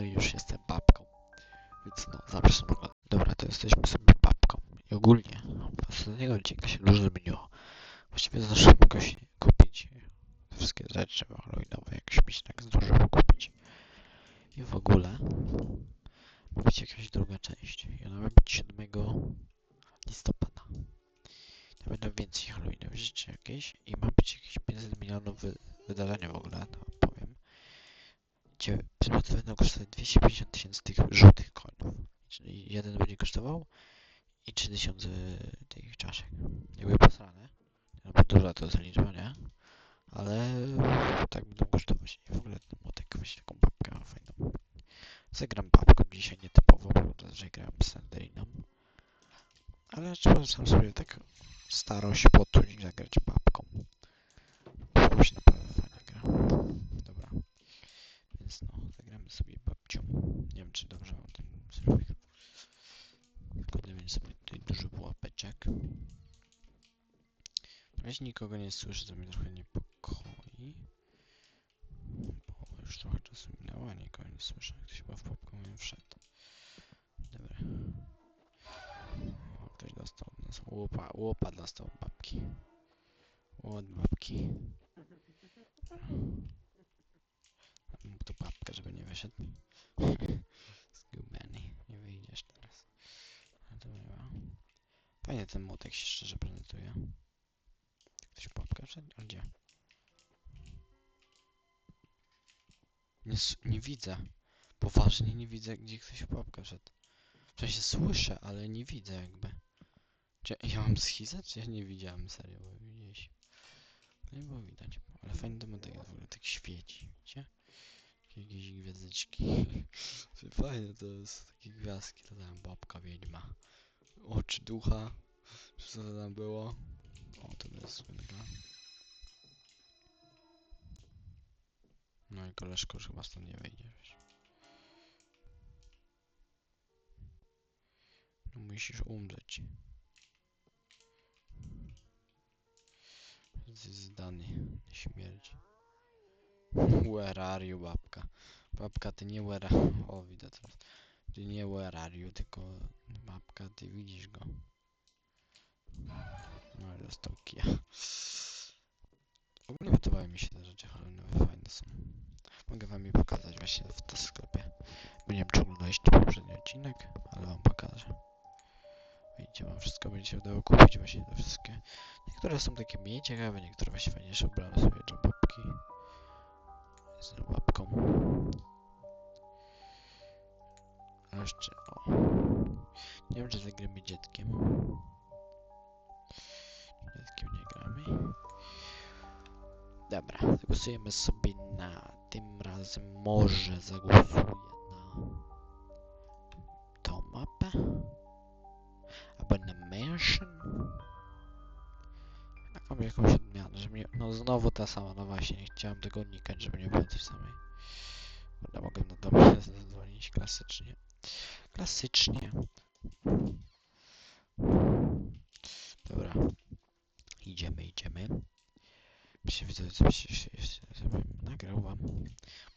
No i już jestem babką. Więc no, do oglądania. Dobra, to jesteśmy sobie babką. I ogólnie w ostatniego odcinka się dużo zmieniło. Właściwie zdążyłem jakoś kupić te wszystkie rzeczy halloweenowe, jak mi się tak zdążyło kupić. I w ogóle ma być jakaś druga część. I ona ma być 7 listopada. To będą więcej halloweenowych rzeczy jakieś i ma być jakieś 500 milionów wy wydarzenia w ogóle, to Gdzie przedmioty będą kosztować 250 tysięcy tych żółtych coinów. Czyli jeden będzie kosztował i 3000 tych czaszek. Jakby posrane. No bo duża to jest? Ale tak będą kosztować. I w ogóle ten młotek właśnie taką babkę ma fajną. Zagram babką dzisiaj nietypowo, bo zazwyczaj grałem z Sanderiną. Ale trzeba sam sobie tak starość poczuć i zagrać babką. Bo się naprawdę fajnie gra. Dobra. Więc no, zagramy sobie babcią. Nie wiem czy dobrze mam ten zrobić. Kurde, więc sobie tutaj dużo łapeczek. Nikogo nie słyszę, co mnie trochę niepokoi. Bo już trochę czasu minęło, a nikogo nie słyszę. Ktoś chyba w popcorn wszedł. Dobra. O, ktoś dostał od nas łopa, łopa dostał od babki. Od babki. Mam tu żeby nie wyszedł. Zgubiony, nie wyjdziesz teraz. Dobra. Fajnie ten młotek się szczerze prezentuje. Ktoś babkę wszedł? A gdzie? Nie, nie widzę. Poważnie nie widzę, gdzie ktoś babkę wszedł. W sensie słyszę, ale nie widzę jakby. Czy ja mam schizę, czy ja nie widziałem serio, bo. Nie było widać. Ale fajny domotek w ogóle tak świeci, widzicie? Jakieś gwiazdeczki. Fajne to jest, takie gwiazdki, to tam babka wiedźma. Oczy ducha. Co to tam było? O, to jest. No i koleżko już chyba stąd nie wyjdzie, wiesz. No musisz umrzeć. Zdany śmierć. Where are you, babka? Babka, ty nie where O, widzę teraz. Ty nie where are you, tylko babka, ty widzisz go. No, i dostał kija. W ogóle podobały mi się te rzeczy halloweenowe, fajne są. Mogę wam je pokazać właśnie w tym sklepie. Bo nie wiem, czy oglądaliście poprzedni odcinek, ale wam pokażę. Widzicie, wam wszystko będzie się udało kupić, właśnie te wszystkie. Niektóre są takie mniej ciekawe, niektóre właśnie fajniejsze. Ubrałem sobie babki. Z babką. A jeszcze, o. Nie wiem, czy zagramy dzieckiem. Dzieckiem nie gramy. Dobra, zagłosujemy sobie na tym razem. Może zagłosuję na tą mapę? Albo na mansion? Taką jakąś odmianę, żeby nie, no znowu ta sama, no właśnie, nie chciałem tego unikać, żeby nie było tej samej. Będę mogę na dom zadzwonić klasycznie. Klasycznie. Dobra idziemy, idziemy nagrał wam.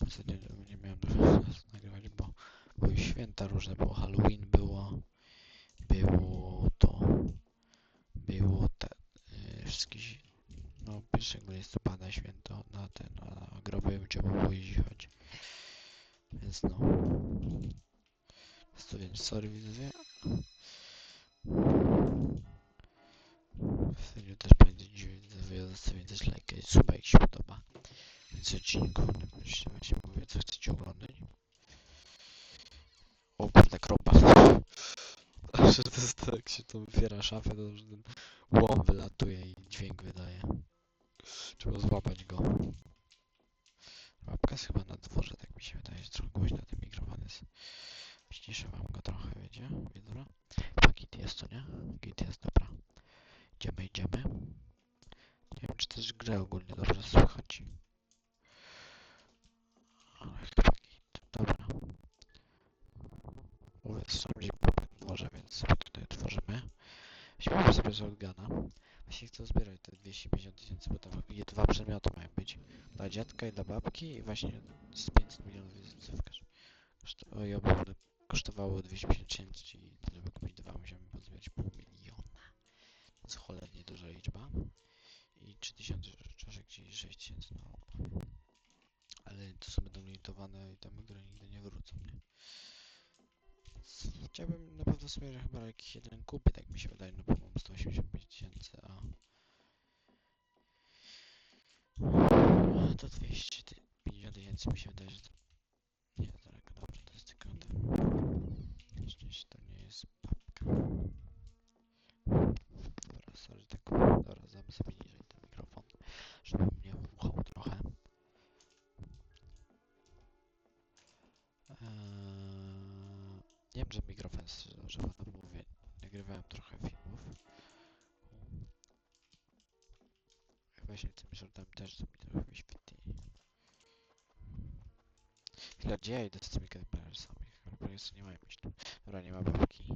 Ostatnio nie miałem czasu nagrywać, bo były święta różne, było Halloween, było było to było te yy, wszystkie no 1 listopada święto na te na groby trzeba było jeździć. Więc no. Więc sorry widzowie. Że zostawię też lajka i suba, jak się podoba. Więc odcinku, myślę, właśnie mówię, co chcecie oglądać. O kurde, kropa. Że to jest tak, jak się to otwiera szafę, to że ten łom wylatuje i dźwięk wydaje. Trzeba złapać go. Łapka jest chyba na dworze, tak mi się wydaje, że trochę głośno ten mikrofon jest. Ściszę wam go trochę, wiecie? Wie, dobra? Chyba git jest to, nie? Git jest, dobra. Idziemy, idziemy. Nie wiem, czy też grę ogólnie dobrze słychać. Ale chyba git. Dobra. Mówię, są po dworze, więc sobie tutaj tworzymy. Śmiałem sobie z Olgana. Właśnie chcę zbierać te 250 tysięcy, bo tam dwa przedmioty mają być. Dla dziadka i dla babki i właśnie z 500 milionów wizytówek. Koszt- Oj, oby one kosztowało 250 tysięcy i żeby kupić dwa musiałem pozbierać pół miliona. To cholernie duża liczba. I 3000 czaszek, czyli 6000 na rok. Ale to są będą limitowane itemy, które nigdy nie wrócą, nie? Chciałbym na pewno sobie chyba jakiś jeden kupię, tak mi się wydaje, no bo mam 185 tysięcy, a... a to 250 tysięcy mi się wydaje, że to też mi trochę wyświetli. Chwila, gdzie ja idę z tymi? Chyba jeszcze nie mają tu. Dobra, nie ma babki.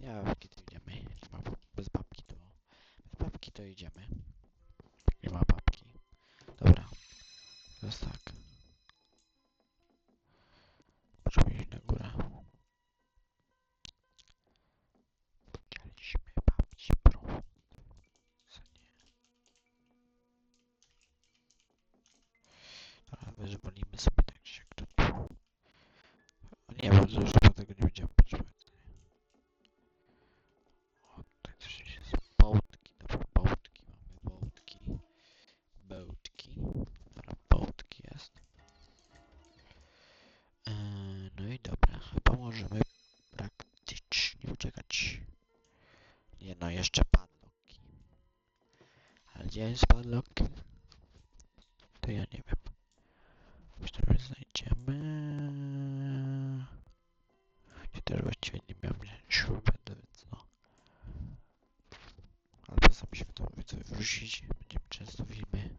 Nie ma babki, to idziemy. Nie ma bez babki to... Bez babki to idziemy. Chyba tego nie będziemy potrzebować. O, tutaj coś jest. Bołtki, dobra, bołtki. Mamy bołtki. Bołtki. Dobra, bołtki jest. Eee, no i dobra, chyba możemy praktycznie uciekać. Nie no, jeszcze padlocki. Ale gdzie jest padlock? To ja nie wiem. Myślę, że znajdziemy. Ja też właściwie nie miałem śrubę, to więc no. Ale czasem się to wrócić. Będziemy często filmy.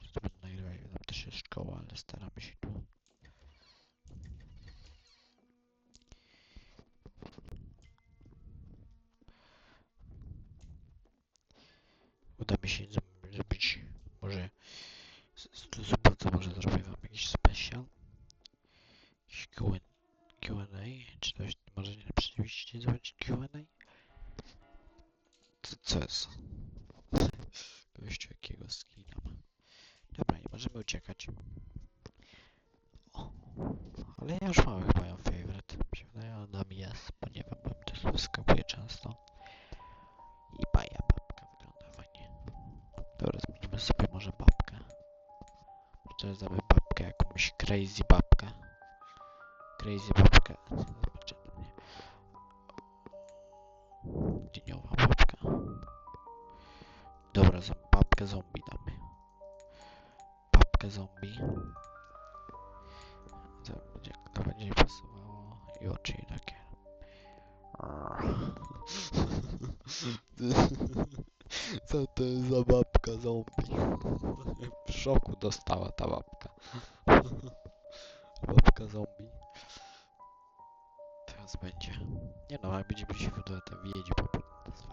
Że to będę nagrywać, tam też jest szkoła, ale staramy się tu. Uda mi się O, ale ja już mam chyba ją favorite. Mi wydaje, ona mi jest, bo nie wiem, bo mi wyskakuje często. I baja babka wygląda fajnie. Dobra, zmienimy sobie może babkę. Może damy babkę jakąś crazy babkę. Crazy babkę. Dniowa babka. Dobra, babkę zombie damy. Zombie. To będzie, to będzie mi pasowało. I oczy takie. Co to jest za babka zombie? W szoku dostała ta babka. Babka zombie. Teraz będzie. Nie no, jak będzie mi się wydaje, wiedzie po prostu.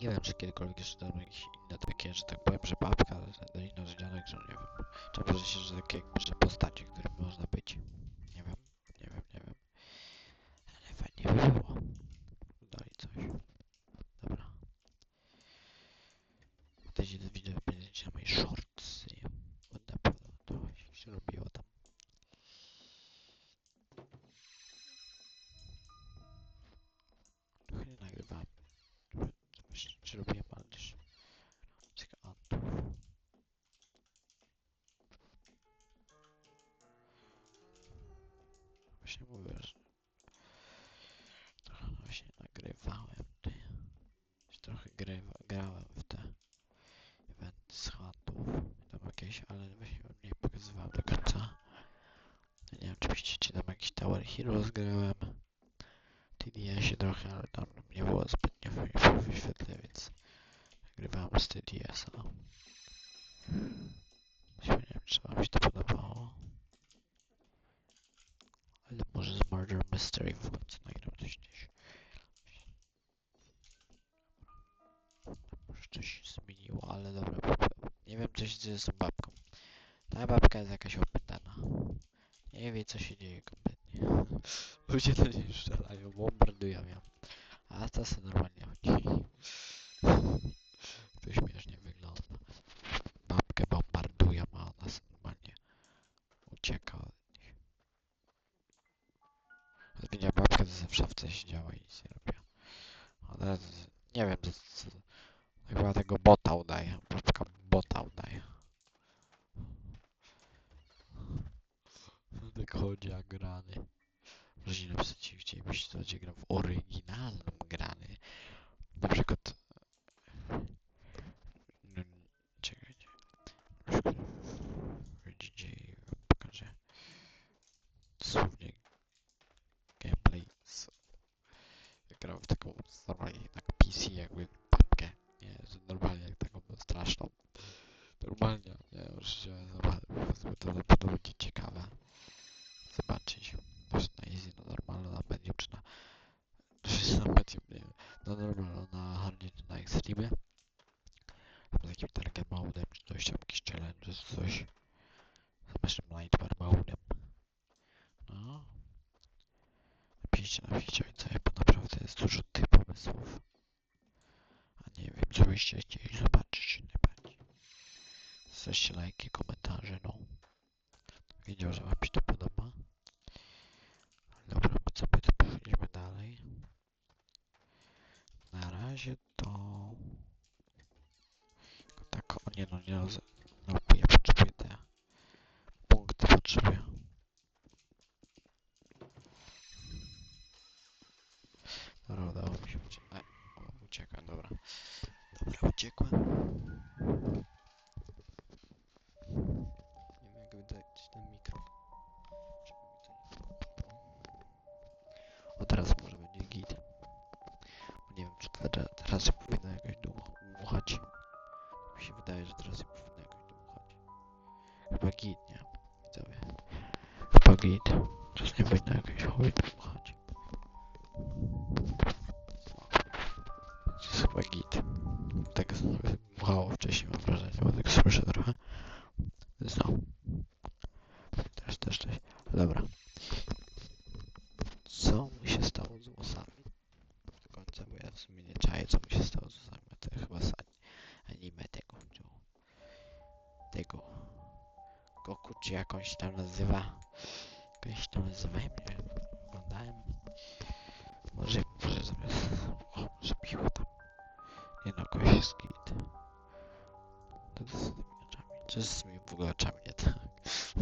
Nie wiem, czy kiedykolwiek jeszcze dam jakieś inne takie, że tak powiem, że babka, do innych że nie wiem. Czy się, że takie że postacie, którym można być. Jakiś Tower Heroes grałem. TDS-ie trochę, ale tam nie było zbytnio wyświetle, więc nagrywałem z TDS-a. Nie wiem, czy wam się to podobało. Ale może z Murder Mystery w końcu nagram coś gdzieś. Może coś się zmieniło, ale dobra. Nie wiem, że jestem babką. Ta babka jest jakaś opętana. Nie wie co się dzieje. Ludzie do niej strzelają, bombardują ją. A ta sobie normalnie chodzi. Chodzi jak grany. Rodzina przeciw chcielibyście to będzie w oryginalnym grany. Na przykład... No, czekajcie. Na przykład widzicie pokażę dosłownie gameplay z... Grał w taką normalnie tak PC jakby papkę. Nie, normalnie jak taką straszną. Normalnie, nie, oczywiście normalnie, to będzie ciekawe zobaczyć. Też na easy, na normalno, na medium, czy na... Czy na nie wiem. Na hardzie, czy na extreme. Z takim target modem, czy coś tam, jakiś challenge, czy coś. Zamiast nightmare modem. No. Napiszcie, napiszcie, co bo naprawdę jest dużo tych pomysłów. A nie wiem, co byście chcieli zobaczyć najbardziej. Zostawcie lajki, komentarze, no. Wiedział, że wam się czy jakąś tam nazywa. Jakąś tam nazywa, nie. Oglądałem. Może, może zamiast... O, może piło tam. Nie no, kogoś jest git. To z tymi oczami. Czy z tymi w ogóle oczami nie tak?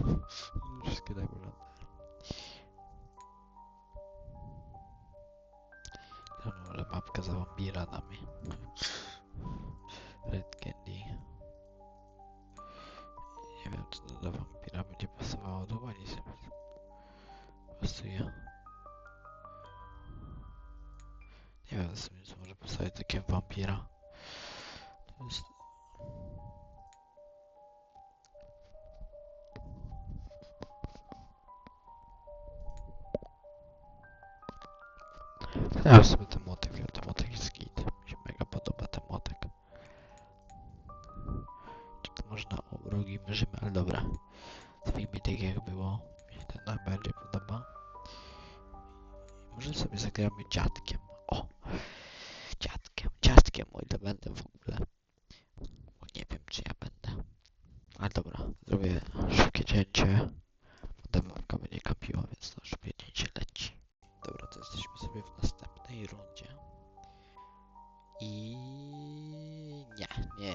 Wszystkie tak wyglądają. No, ale mapka za wampira damy. Red się pasuje. Nie wiem w sumie, co może do takiego wampira. To jest... Ja sobie ten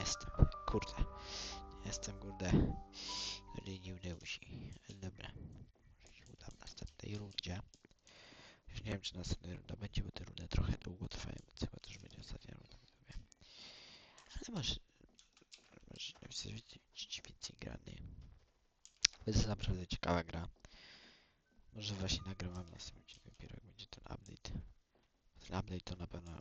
jestem. Kurde. Jestem, kurde. Ale Dobra. Może się uda w następnej rundzie. Już nie wiem, czy następna runda będzie, bo te rundy trochę długo trwają, więc chyba też będzie ostatnia runda. Ale. Może być więcej grany. To jest naprawdę ciekawa gra. Może właśnie nagrywam na samym odcinku dopiero jak będzie ten update. Ten update to na pewno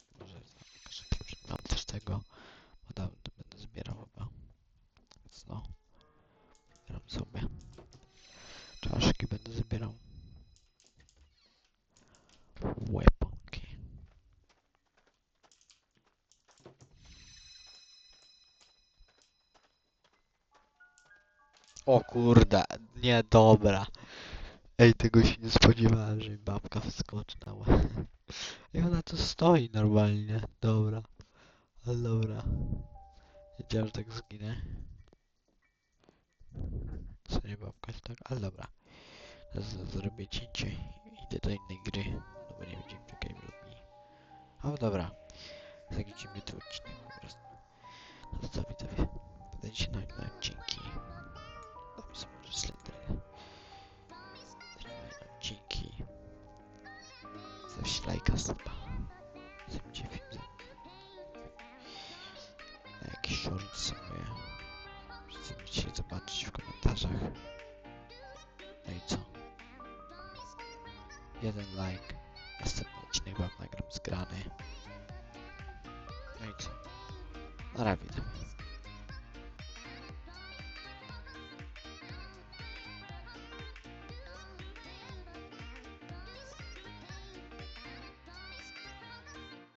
O kurde, nie, dobra. Ej, tego się nie spodziewałem, że mi babka wskoczy na łeb. I ona tu stoi normalnie. Dobra. Ale dobra. Wiedziałem, że tak zginę. Co nie babka, tak? Ale dobra. Teraz zrobię cięcie i idę do innej gry. No bo nie będziemy czekaj robi. O dobra. Zakończymy ten odcinek po prostu. No to widzowie. Podajcie na odcinki. Może Slenderę. Dajcie odcinki. Zawsze lajka suba. Zróbcie film ze. Na jakiś short sobie. Chcecie zobaczyć w komentarzach. No i co? Jeden like. Następny odcinek wam nagram zgrany. No i co? Na razie.